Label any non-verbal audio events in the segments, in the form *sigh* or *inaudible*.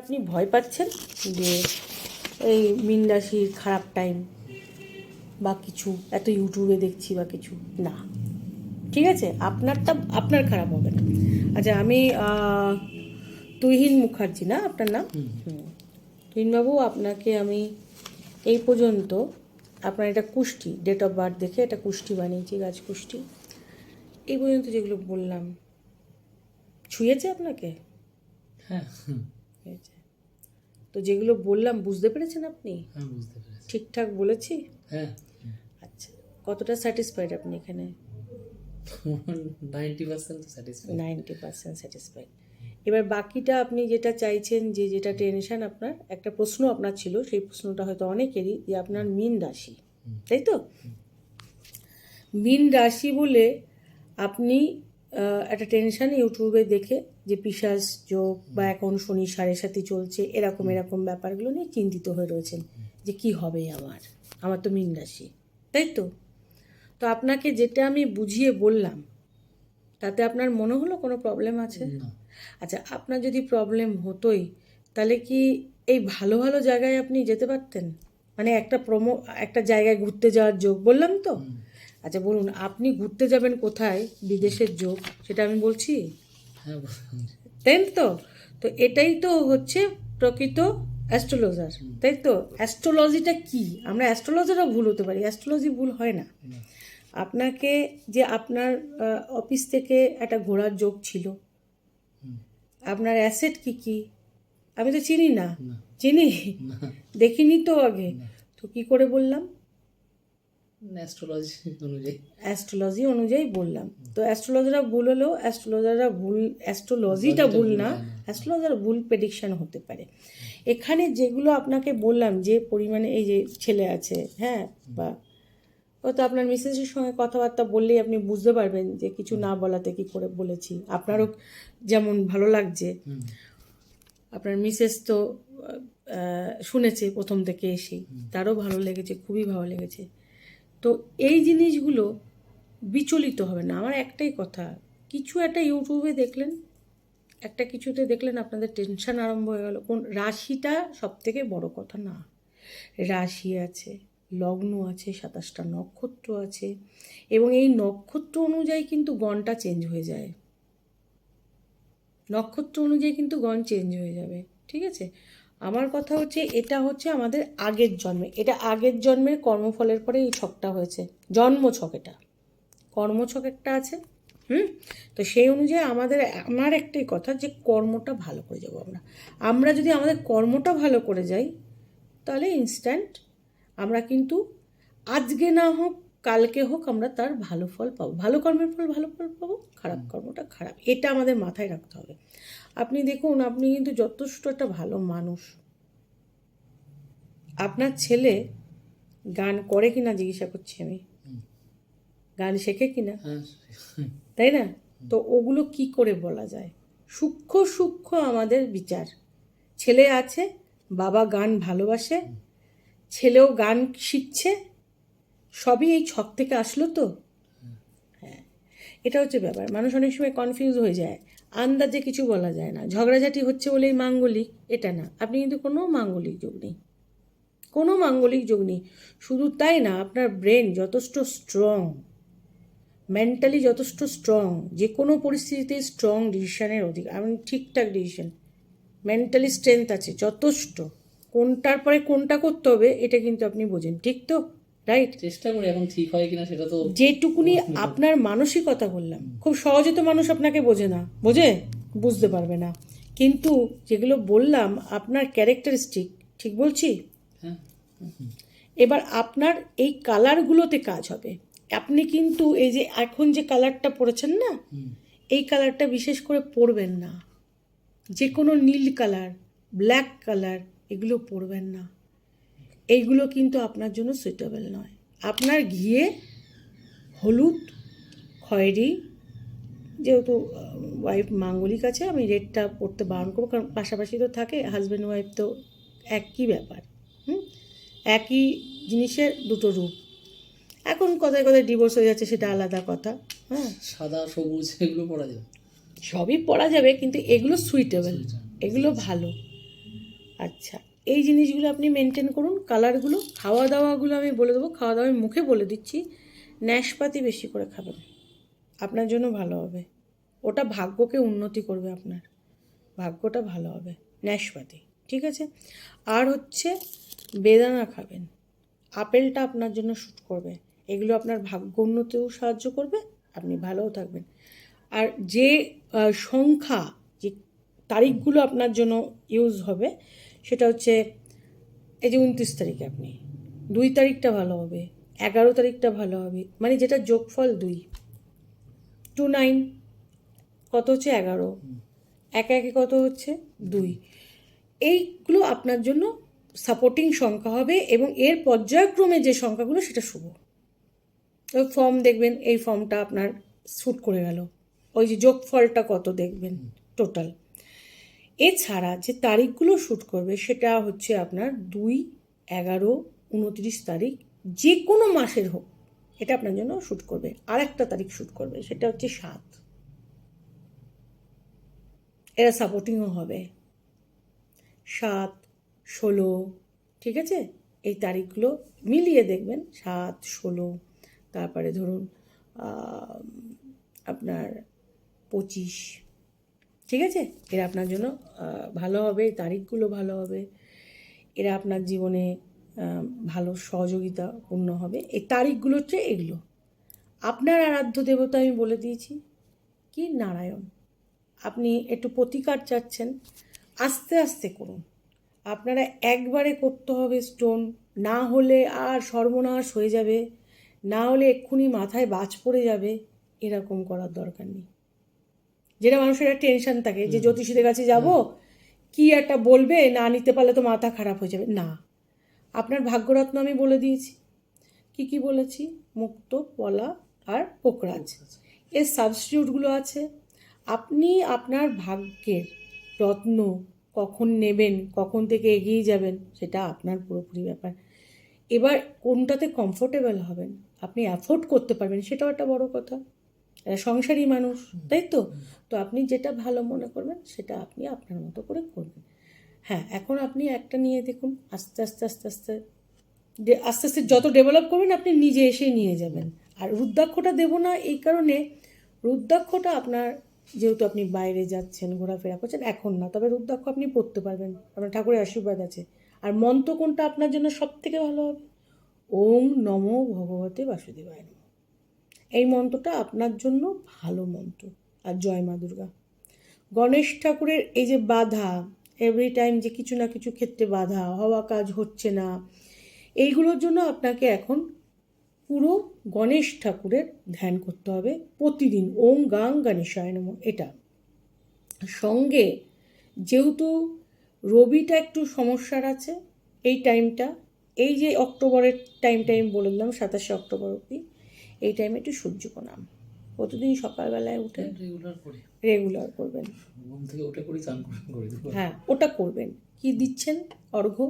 আপনি ভয় পাচ্ছেন যে এই মিন রাশির খারাপ টাইম বা কিছু এত ইউটিউবে দেখছি বা কিছু না। ঠিক আছে? আপনারটা আপনার খারাপ হবে না। আচ্ছা আমি তুহিন মুখার্জি না? আপনার নাম? তুহিনবাবু আপনাকে আমি এই পর্যন্ত আপনার এটা কুষ্টি ডেট অফ বার্থ দেখে এটা কুষ্টি বানিয়েছি গাছ কুষ্টি। এই পর্যন্ত যেগুলো বললাম ছুঁয়েছে আপনাকে? হ্যাঁ। হয়েছে। তো যেগুলো বললাম বুঝতে পেরেছেন আপনি? হ্যাঁ বুঝতে পেরেছি। ঠিকঠাক বলেছি? হ্যাঁ আচ্ছা কতটা স্যাটিসফাইড আপনি এখানে? Ninety percent satisfy ninety percent satisfied এবার বাকিটা আপনি যেটা চাইছেন যে যেটা টেনশন আপনার একটা প্রশ্ন আপনার ছিল সেই প্রশ্নটা হয়তো অনেকেরই যে আপনার মিন রাশি তাই তো? মিন রাশি বলে আপনি একটা টেনশন ইউটিউবে দেখে যে পিসাস যোগ বা এখন শনি সাড়ে সাথে চলছে এরকম এরকম ব্যাপারগুলো নিয়ে চিন্তিত হয়ে রয়েছেন যে কি হবে আমার? আমার তো মিন রাশি তাই তো? তো আপনাকে যেটা আমি বুঝিয়ে বললাম তাতে আপনার মনে হলো কোনো প্রবলেম আছে? আচ্ছা আপনার যদি প্রবলেম হতোই তাহলে কি এই ভালো ভালো জায়গায় আপনি যেতে পারতেন? মানে একটা প্রমো একটা জায়গায় ঘুরতে যাওয়ার যোগ বললাম তো? আচ্ছা বলুন আপনি ঘুরতে যাবেন কোথায়? বিদেশের যোগ সেটা আমি বলছি? হ্যাঁ তাই তো? তো এটাই তো হচ্ছে প্রকৃত অ্যাস্ট্রোলজার তাই তো? অ্যাস্ট্রোলজিটা কি? আমরা অ্যাস্ট্রোলজারও ভুল হতে পারি অ্যাস্ট্রোলজি ভুল হয় না। আপনাকে যে আপনার অফিস থেকে একটা ঘোরার যোগ ছিল আপনার অ্যাসেট কি কি? আমি তো চিনি না। চিনি? দেখিনি তো আগে। তো কি করে বললাম? অ্যাস্ট্রোলজি *laughs* অনুযায়ী। অ্যাস্ট্রোলজি অনুযায়ী বললাম। তো অ্যাস্ট্রোলজাররা ভুল হলেও অ্যাস্ট্রোলজাররা ভুল অ্যাস্ট্রোলজিটা ভুল না অ্যাস্ট্রোলজার ভুল প্রেডিকশন হতে পারে। এখানে যেগুলো আপনাকে বললাম যে পরিমাণে এই যে ছেলে আছে হ্যাঁ বা ও তো আপনার মিসেসের সঙ্গে কথাবার্তা বললেই আপনি বুঝতে পারবেন যে কিছু না বলাতে কি করে বলেছি। আপনারও যেমন ভালো লাগছে। আপনার মিসেস তো শুনেছে প্রথম থেকে এসেই। তারও ভালো লেগেছে খুবই ভালো লেগেছে। তো এই জিনিসগুলো বিচলিত হবে না। আমার একটাই কথা, কিছু একটা ইউটিউবে দেখলেন, একটা কিছুতে দেখলেন আপনাদের টেনশন আরম্ভ হয়ে গেল। কোন রাশিটা সব থেকে বড় কথা? না। রাশি আছে, লগ্ন আছে, সাতাশটা নক্ষত্র আছে এবং এই নক্ষত্র অনুযায়ী কিন্তু গণটা চেঞ্জ হয়ে যায়। নক্ষত্র অনুযায়ী কিন্তু গণ চেঞ্জ হয়ে যাবে, ঠিক আছে? আমার কথা হচ্ছে এটা হচ্ছে আমাদের আগের জন্মে। এটা আগের জন্মের কর্মফলের পরে এই ছকটা হয়েছে। জন্ম ছক এটা। কর্মছক একটা আছে হুম? তো সেই অনুযায়ী আমাদের আমার একটাই কথা যে কর্মটা ভালো করে যাব আমরা। আমরা যদি আমাদের কর্মটা ভালো করে যাই তাহলে ইনস্ট্যান্ট আমরা কিন্তু আজকে না হোক কালকে হোক আমরা তার ভালো ফল পাবো। ভালো কর্মের ফল ভালো ফল পাবো খারাপ কর্মটা খারাপ। এটা আমাদের মাথায় রাখতে হবে। আপনি দেখুন আপনি কিন্তু যথেষ্ট একটা ভালো মানুষ। আপনার ছেলে গান করে কিনা জিজ্ঞাসা করছি আমি? গান শেখে কিনা? হ্যাঁ তাই না? তো ওগুলো কি করে বলা যায়? সূক্ষ্ম সূক্ষ্ম আমাদের বিচার। ছেলে আছে বাবা গান ভালোবাসে ছেলেও গান শিখছে সবই এই ছক থেকে আসলো তো? হ্যাঁ। এটা হচ্ছে ব্যাপার। মানুষ অনেক সময় কনফিউজ হয়ে যায়। আন্দাজে কিছু বলা যায় না। ঝগড়াঝাটি হচ্ছে বলেই মাঙ্গলিক, এটা না। আপনি কিন্তু কোনো মাঙ্গলিক যোগ নেই। কোনো মাঙ্গলিক যোগ নেই। শুধু তাই না, আপনার ব্রেন যথেষ্ট স্ট্রং মেন্টালি যথেষ্ট স্ট্রং যে কোনো পরিস্থিতিতে স্ট্রং ডিসিশনের অধিক, আমি ঠিকঠাক ডিসিশন মেন্টালি স্ট্রেংথ আছে, যথেষ্ট। কোনটার পরে কোনটা করতে হবে, এটা কিন্তু আপনি বোঝেন। ঠিক তো? রাইট চেষ্টা করি এখন ঠিক হয় কিনা সেটা তো যেটুকুনি আপনার মানসিকতা বললাম খুব সহজে তো মানুষ আপনাকে বোঝে না বোঝে? বুঝতে পারবে না। কিন্তু যেগুলো বললাম আপনার ক্যারেক্টারিস্টিক ঠিক বলছি? হ্যাঁ এবার আপনার এই কালারগুলোতে কাজ হবে। আপনি কিন্তু এই যে এখন যে কালারটা পরেছেন না এই কালারটা বিশেষ করে পরবেন না। যে কোনো নীল কালার ব্ল্যাক কালার এগুলো পরবেন না। এইগুলো কিন্তু আপনার জন্য সুইটেবল নয়। আপনার ঘিয়ে হলুদ খয়েরি যেহেতু ওয়াইফ মাঙ্গলিক আছে আমি রেডটা পরতে বারণ করব কারণ পাশাপাশি তো থাকে হাজব্যান্ড ওয়াইফ তো একই ব্যাপার হুম? একই জিনিসের দুটো রূপ। এখন কথায় কথায় ডিভোর্স হয়ে যাচ্ছে সেটা আলাদা কথা হ্যাঁ? সাদা সবুজ এগুলো পড়া যাবে। সবই পড়া যাবে কিন্তু এগুলো সুইটেবল এগুলো ভালো। আচ্ছা। এই জিনিসগুলো আপনি মেনটেন করুন কালারগুলো খাওয়া দাওয়াগুলো আমি বলে দেবো খাওয়া দাওয়া আমি মুখে বলে দিচ্ছি, ন্যাশপাতি বেশি করে খাবেন। আপনার জন্য ভালো হবে। ওটা ভাগ্যকে উন্নতি করবে আপনার। ভাগ্যটা ভালো হবে, ন্যাশপাতি, ঠিক আছে? আর হচ্ছে, বেদানা খাবেন। আপেলটা আপনার জন্য শ্যুট করবে। এগুলো আপনার ভাগ্য উন্নতিও সাহায্য করবে, আপনি ভালোও থাকবেন। আর যে সংখ্যা, যে তারিখগুলো আপনার জন্য ইউজ হবে সেটা হচ্ছে, এই যে উনত্রিশ তারিখে আপনি, দুই তারিখটা ভালো হবে, এগারো তারিখটা ভালো হবে মানে যেটা যোগফল দুই। টু নাইন কত হচ্ছে এগারো? একে একে কত হচ্ছে? দুই। এইগুলো আপনার জন্য সাপোর্টিং সংখ্যা হবে এবং এর পর্যায়ক্রমে যে সংখ্যাগুলো, সেটা শুভ। ওই ফর্ম দেখবেন, এই ফর্মটা আপনার শ্যুট করে গেল। ওই যে যোগফলটা কত দেখবেন টোটাল এছাড়া যে তারিখগুলো শ্যুট করবে সেটা হচ্ছে আপনার দুই, এগারো, উনত্রিশ তারিখ, যে কোনো মাসের হোক, এটা আপনার জন্য শ্যুট করবে। আর একটা তারিখ শ্যুট করবে, সেটা হচ্ছে সাত। এরা সাপোর্টিংও হবে। সাত, ষোলো, ঠিক আছে? এই তারিখগুলো মিলিয়ে দেখবেন, সাত, ষোলো, তারপরে ধরুন আপনার পঁচিশ ঠিক আছে? এরা আপনার জন্য ভালো হবে, তারিখগুলো ভালো হবে। এরা আপনার জীবনে ভালো সহযোগিতা পূর্ণ হবে। এই তারিখগুলো হচ্ছে এগুলো। আপনার আরাধ্য দেবতা আমি বলে দিয়েছি, কি নারায়ণ? আপনি একটু প্রতিকার চাচ্ছেন, আস্তে আস্তে করুন। আপনারা একবারে করতে হবে স্টোন, না হলে আর সর্বনাশ হয়ে যাবে, না হলে এক্ষুনি মাথায় বাজ পড়ে যাবে, এরকম করার দরকার নেই। যেটা মানুষের একটা টেনশন থাকে যে জ্যোতিষীদের কাছে যাব কি একটা বলবে না নিতে পারলে তো মাথা খারাপ হয়ে যাবে। না। আপনার ভাগ্যরত্ন আমি বলে দিয়েছি। কি কি বলেছি? মুক্ত পলা আর পোকরাজ। এর সাবস্টিটিউটগুলো আছে। আপনি আপনার ভাগ্যের রত্ন কখন নেবেন কখন থেকে এগিয়ে যাবেন সেটা আপনার পুরোপুরি ব্যাপার। এবার কোনটাতে কমফোর্টেবল হবেন আপনি অ্যাফোর্ড করতে পারবেন সেটাও একটা বড় কথা। সংসারী মানুষ তাই তো? তো আপনি যেটা ভালো মনে করবেন সেটা আপনি আপনার মতো করে করবেন। হ্যাঁ এখন আপনি একটা নিয়ে দেখুন আস্তে আস্তে আস্তে আস্তে আস্তে আস্তে যত ডেভেলপ করবেন আপনি নিজে এসেই নিয়ে যাবেন। আর রুদ্রাক্ষটা দেবো না এই কারণে রুদ্রাক্ষটা আপনার যেহেতু আপনি বাইরে যাচ্ছেন ঘোরাফেরা করছেন এখন না তবে রুদ্রাক্ষ আপনি পড়তে পারবেন। আপনার ঠাকুরের আশীর্বাদ আছে। আর মন্ত্র কোনটা আপনার জন্য সব থেকে ভালো হবে? ওম নমো ভগবতে বাসুদেবায় নমঃ। এই মন্ত্রটা আপনার জন্য ভালো মন্ত্র। আর জয় মা দুর্গা। গণেশ ঠাকুরের এই যে বাধা এভরি টাইম যে কিছু না কিছু ক্ষেত্রে বাধা, হওয়া কাজ হচ্ছে না, এইগুলোর জন্য আপনাকে এখন পুরো গণেশ ঠাকুরের ধ্যান করতে হবে প্রতিদিন। ওম গাং গণেশায় নম। এটা। সঙ্গে যেহেতু রবিটা একটু সমস্যার আছে, এই টাইমটা এই যে অক্টোবরের টাইমটা আমি বলে দিলাম, সাতাশে অক্টোবর অবধি এই টাইমে একটু সূর্য প্রণাম। প্রতিদিন সকালবেলায় উঠে রেগুলার করি। রেগুলার করবেন। ঘুম থেকে উঠে করি চান করে হ্যাঁ ওটা করবেন। কি দিচ্ছেন অর্ঘ্য?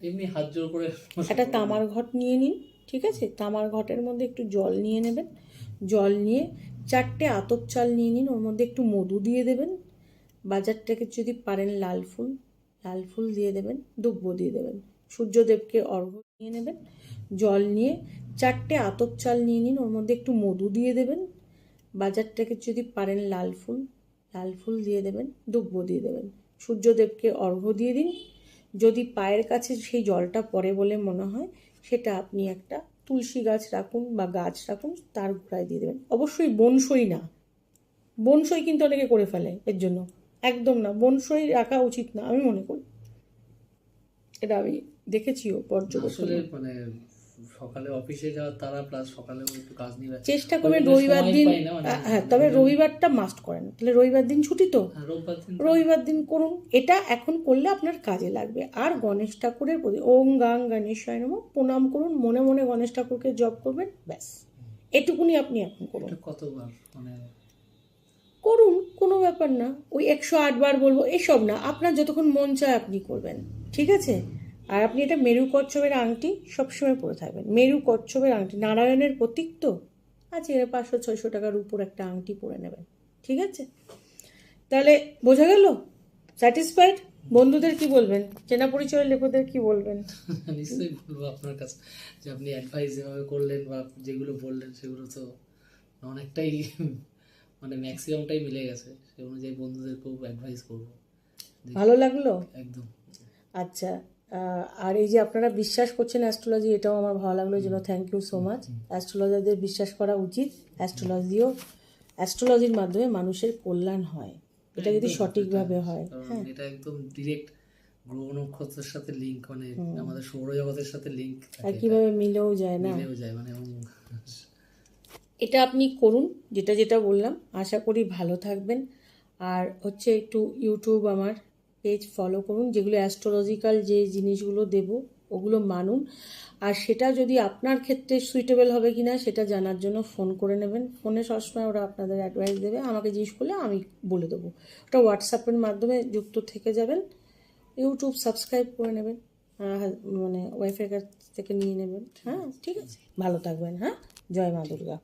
এমনি হাত জোর করে একটা তামার ঘট নিয়ে নিন ঠিক আছে? তামার ঘটের মধ্যে একটু জল নিয়ে নেবেন। জল নিয়ে চারটে আতপ চাল নিয়ে নিন ওর মধ্যে একটু মধু দিয়ে দেবেন। বাজার থেকে যদি পারেন লাল ফুল লাল ফুল দিয়ে দেবেন দুব্য দিয়ে দেবেন। সূর্যদেবকে অর্ঘ্য নিয়ে নেবেন। জল নিয়ে চারটে আতপ চাল নিয়ে নিন, ওর মধ্যে একটু মধু দিয়ে দেবেন। বাজার থেকে যদি পারেন লাল ফুল লাল ফুল দিয়ে দেবেন দুব্য দিয়ে দেবেন। সূর্যদেবকে অর্ঘ্য দিয়ে দিন। যদি পায়ের কাছে সেই জলটা পড়ে বলে মনে হয়, সেটা আপনি একটা তুলসী গাছ রাখুন বা গাছ রাখুন, তার গোড়ায় দিয়ে দেবেন। অবশ্যই বনসই না। বনসই কিন্তু অনেকে করে ফেলে এর জন্য। একদম না, বনসই রাখা উচিত না, আমি মনে করি। এটা আমি দেখেছিও পর্যবেক্ষণে। সকালে অফিসে যাওয়ার তারা প্লাস সকালে একটু কাজ নিবে চেষ্টা করবেন রবিবার দিন পাই না, মানে- হ্যাঁ তবে রবিবারটা মাস্ট করেন। তাহলে রবিবার দিন ছুটি তো? হ্যাঁ, দিন রবিবার দিন করুন। এটা এখন করলে আপনার কাজে লাগবে। আর গণেশ ঠাকুরের প্রতি ওম গাং গণেশায় নম প্রণাম করুন। মনে মনে গণেশ ঠাকুরকে জপ করবেন ব্যাস। এটুকুনি আপনি এখন করুন। কতবার? মানে করুন কোনো ব্যাপার না। ওই একশো আটবার বলব এসব না। আপনার যতক্ষণ মন চায় আপনি করবেন। ঠিক আছে? আর আপনি এটা মেরু কচ্ছপের আংটি সবসময় পরে থাকবেন। মেরু কচ্ছপের আংটি নারায়ণের প্রতীক তো? আছে এর পাঁচশো ছয়শো টাকার উপর একটা আংটি পরে নেবেন। ঠিক আছে? তাহলে বোঝা গেল? স্যাটিসফাইড বন্ধুদের কি বলবেন? চেনা পরিচয়ের লেখকদের কি বলবেন? *laughs* নিশ্চয়ই বলব আপনার কাছে যে আপনি অ্যাডভাইস যেভাবে করলেন বা যেগুলো বললেন সেগুলো তো অনেকটাই *laughs* মানে ম্যাক্সিমামটাই মিলে গেছে। সে অনুযায়ী বন্ধুদের খুব অ্যাডভাইস করব। ভালো লাগল? একদম। আচ্ছা আর এই যে আপনারা বিশ্বাস করছেন অ্যাস্ট্রোলজি এটাও আমার ভালো লাগল জন্য থ্যাংক ইউ সো মাচ অ্যাস্ট্রোলজারদের বিশ্বাস করা উচিত। অ্যাস্ট্রোলজিও অ্যাস্ট্রোলজির মাধ্যমে মানুষের কল্যাণ হয়। এটা যদি সঠিকভাবে হয় হ্যাঁ। এটা একদম ডিরেক্ট গ্রহ নক্ষত্রের সাথে লিঙ্ক মানে আমাদের সৌরজগতের সাথে লিঙ্ক আর কীভাবে মিলেও যায় না। মিলেও যায় মানে এটা আপনি করুন যেটা যেটা বললাম। আশা করি ভালো থাকবেন। আর হচ্ছে একটু ইউটিউব আমার পেজ ফলো করুন, যেগুলো অ্যাস্ট্রোলজিক্যাল যে জিনিসগুলো দেব, ওগুলো মানুন। আর সেটা যদি আপনার ক্ষেত্রে সুইটেবল হবে কি না সেটা জানার জন্য ফোন করে নেবেন। ফোনে সবসময় ওরা আপনাদের অ্যাডভাইস দেবে। আমাকে জিজ্ঞেস করলে আমি বলে দেবো। ওটা হোয়াটসঅ্যাপের মাধ্যমে যুক্ত থেকে যাবেন। ইউটিউব সাবস্ক্রাইব করে নেবেন। মানে ওয়াইফাই কাছ থেকে নিয়ে নেবেন। হ্যাঁ ঠিক আছে? ভালো থাকবেন হ্যাঁ? জয় মা দুর্গা।